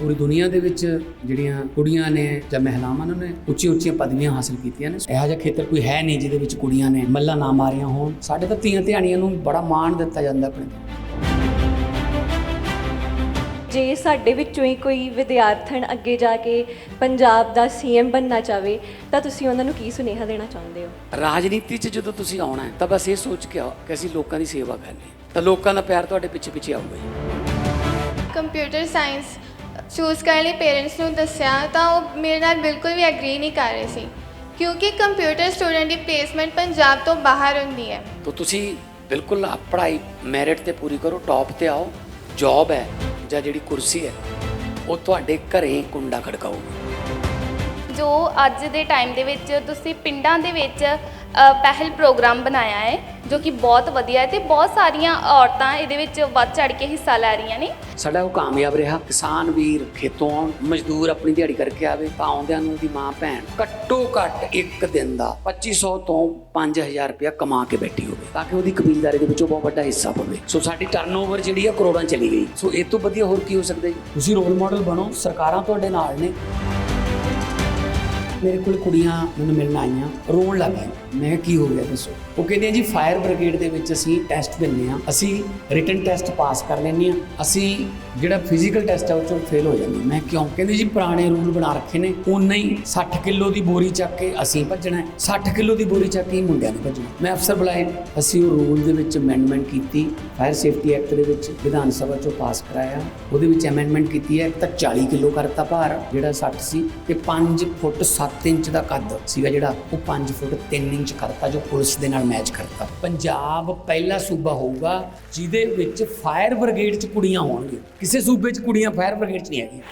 ਪੂਰੀ ਦੁਨੀਆ ਦੇ ਵਿੱਚ ਜਿਹੜੀਆਂ ਕੁੜੀਆਂ ਨੇ ਜਾਂ ਮਹਿਲਾਵਾਂ ਨੇ ਉਹਨੇ ਉੱਚੀਆਂ ਉੱਚੀਆਂ ਪਦਵੀਆਂ ਹਾਸਲ ਕੀਤੀਆਂ ਨੇ। ਇਹੋ ਜਿਹਾ ਖੇਤਰ ਕੋਈ ਹੈ ਨਹੀਂ ਜਿਹਦੇ ਵਿੱਚ ਕੁੜੀਆਂ ਨੇ ਮੱਲਾਂ ਨਾ ਮਾਰੀਆਂ ਹੋਣ। ਸਾਡੇ ਤਾਂ ਧੀਆਂ ਧਿਆਣੀਆਂ ਨੂੰ ਬੜਾ ਮਾਣ ਦਿੱਤਾ ਜਾਂਦਾ ਆਪਣੇ ਜੇ ਸਾਡੇ ਵਿੱਚੋਂ ਹੀ ਕੋਈ ਵਿਦਿਆਰਥਣ ਅੱਗੇ ਜਾ ਕੇ ਪੰਜਾਬ ਦਾ ਸੀਐਮ ਬਣਨਾ ਚਾਵੇ ਤਾਂ ਤੁਸੀਂ ਉਹਨਾਂ ਨੂੰ ਕੀ ਸੁਨੇਹਾ ਦੇਣਾ ਚਾਹੁੰਦੇ ਹੋ? ਰਾਜਨੀਤੀ 'ਚ ਜਦੋਂ ਤੁਸੀਂ ਆਉਣਾ ਹੈ ਤਾਂ ਬਸ ਇਹ ਸੋਚ ਕੇ ਆਓ ਕਿ ਅਸੀਂ ਲੋਕਾਂ ਦੀ ਸੇਵਾ ਕਰਨੀ ਹੈ ਤਾਂ ਲੋਕਾਂ ਦਾ ਪਿਆਰ ਤੁਹਾਡੇ ਪਿੱਛੇ ਪਿੱਛੇ ਆਊਗਾ ਜੀ ਕੰਪਿਊਟਰ ਸਾਇੰਸ ਚੂਜ਼ ਕਰਨ ਲਈ ਪੇਰੈਂਟਸ ਨੂੰ ਦੱਸਿਆ ਤਾਂ ਉਹ ਮੇਰੇ ਨਾਲ ਬਿਲਕੁਲ ਵੀ ਐਗਰੀ ਨਹੀਂ ਕਰ ਰਹੇ ਸੀ, ਕਿਉਂਕਿ ਕੰਪਿਊਟਰ ਸਟੂਡੈਂਟ ਦੀ ਪਲੇਸਮੈਂਟ ਪੰਜਾਬ ਤੋਂ ਬਾਹਰ ਹੁੰਦੀ ਹੈ। ਤਾਂ ਤੁਸੀਂ ਬਿਲਕੁਲ ਆਪ ਪੜ੍ਹਾਈ ਮੈਰਿਟ ਤੇ ਪੂਰੀ ਕਰੋ ਟੌਪ ਤੇ ਆਓ ਜੌਬ ਹੈ ਜਾਂ ਜਿਹੜੀ ਕੁਰਸੀ ਹੈ, ਉਹ ਤੁਹਾਡੇ ਘਰੇ ਕੁੰਡਾ ਖੜਕਾਊਗੀ। ਜੋ ਅੱਜ ਦੇ ਟਾਈਮ ਦੇ ਵਿੱਚ ਤੁਸੀਂ ਪਿੰਡਾਂ ਦੇ ਵਿੱਚ ਪਹਿਲ ਪ੍ਰੋਗਰਾਮ ਬਣਾਇਆ ਹੈ, ਜੋ ਕਿ ਬਹੁਤ ਵਧੀਆ ਹੈ ਤੇ ਬਹੁਤ ਸਾਰੀਆਂ ਔਰਤਾਂ ਇਹਦੇ ਵਿੱਚ ਵੱਧ ਚੜ ਕੇ ਹਿੱਸਾ ਲੈ ਰਹੀਆਂ ਨੇ। ਸਾਡਾ ਉਹ ਕਾਮਯਾਬ ਰਿਹਾ। ਕਿਸਾਨ ਵੀਰ ਖੇਤੋਂ ਆਉਣ ਮਜ਼ਦੂਰ ਆਪਣੀ ਦਿਹਾੜੀ ਕਰਕੇ ਆਵੇ ਤਾਂ ਆਉਂਦਿਆਂ ਨੂੰ ਦੀ ਮਾਂ ਭੈਣ ਘੱਟੋ ਘੱਟ ਇੱਕ ਦਿਨ ਦਾ 2500 ਤੋਂ 5000 ਰੁਪਇਆ ਕਮਾ ਕੇ ਬੈਠੀ ਹੋਵੇ, ਤਾਂ ਕਿ ਉਹਦੀ ਕਬੀਲਦਾਰੀ ਦੇ ਵਿੱਚੋਂ ਬਹੁਤ ਵੱਡਾ ਹਿੱਸਾ ਪਵੇ। ਸੋ ਸਾਡੀ ਟਰਨਓਵਰ ਜਿਹੜੀ ਆ ਕਰੋੜਾਂ ਚਲੀ ਗਈ। ਸੋ ਇਹ ਤੋਂ ਵਧੀਆ ਹੋਰ ਕੀ ਹੋ ਸਕਦਾ ਜੀ? ਤੁਸੀਂ ਰੋਲ ਮਾਡਲ ਬਣੋ, ਸਰਕਾਰਾਂ ਤੁਹਾਡੇ ਨਾਲ ਨੇ। ਮੇਰੇ ਕੋਲ ਕੁੜੀਆਂ ਮੈਨੂੰ ਮਿਲਣ ਆਈਆਂ, ਰੋਣ ਲੱਗ ਗਈਆਂ। ਮੈਂ ਕੀ ਹੋ ਗਿਆ ਦੱਸੋ? ਉਹ ਕਹਿੰਦੀਆਂ ਜੀ ਫਾਇਰ ਬ੍ਰਿਗੇਡ ਦੇ ਵਿੱਚ ਅਸੀਂ ਟੈਸਟ ਦਿੰਦੇ ਆ ਅਸੀਂ ਰਿਟਨ ਟੈਸਟ ਪਾਸ ਕਰ ਲੈਂਦੇ ਆ ਅਸੀਂ ਜਿਹੜਾ ਫਿਜ਼ੀਕਲ ਟੈਸਟ ਆ, ਉਹ ਚੋਂ ਫੇਲ ਹੋ ਜਾਂਦੇ ਮੈਂ ਕਿਉਂ? ਕਹਿੰਦੇ ਜੀ, ਪੁਰਾਣੇ ਰੂਲ ਬਣਾ ਰੱਖੇ ਨੇ। ਉਨਾ ਹੀ 60 ਕਿਲੋ ਦੀ ਬੋਰੀ ਚੱਕ ਕੇ ਅਸੀਂ ਭੱਜਣਾ ਹੈ। 60 ਕਿਲੋ ਦੀ ਬੋਰੀ ਚੱਕ ਕੇ ਹੀ ਮੁੰਡਿਆਂ ਨੇ ਭੱਜਣਾ ਮੈਂ ਅਫਸਰ ਬੁਲਾਏ। ਅਸੀਂ ਉਹ ਰੂਲ ਦੇ ਵਿੱਚ ਅਮੈਂਡਮੈਂਟ ਕੀਤੀ। ਫਾਇਰ ਸੇਫਟੀ ਐਕਟ ਦੇ ਵਿੱਚ ਵਿਧਾਨ ਸਭਾ ਚੋਂ ਪਾਸ ਕਰਾਇਆ। ਉਹਦੇ ਵਿੱਚ ਅਮੈਂਡਮੈਂਟ ਕੀਤੀ ਹੈ। ਤਾਂ 40 ਕਿਲੋ ਕਰਤਾ ਭਾਰ, ਜਿਹੜਾ 60 ਸੀ, ਤੇ 5 ਫੁੱਟ 7 ਇੰਚ ਦਾ ਕੱਦ ਸੀਗਾ ਜਿਹੜਾ, ਉਹ 5 ਫੁੱਟ 3 ਇੰਚ ਕਰਤਾ, ਜੋ ਪੁਲਿਸ ਦੇ ਨਾਲ ਮੈਚ ਕਰਤਾ। ਪੰਜਾਬ ਪਹਿਲਾ ਸੂਬਾ ਹੋਊਗਾ, ਜਿਹਦੇ ਵਿੱਚ ਫਾਇਰ ਬ੍ਰਿਗੇਡ 'ਚ ਕੁੜੀਆਂ ਹੋਣਗੀਆਂ। ਕਿਸੇ ਸੂਬੇ 'ਚ ਕੁੜੀਆਂ ਫਾਇਰ ਬ੍ਰਿਗੇਡ 'ਚ ਨਹੀਂ ਹੈਗੀਆਂ।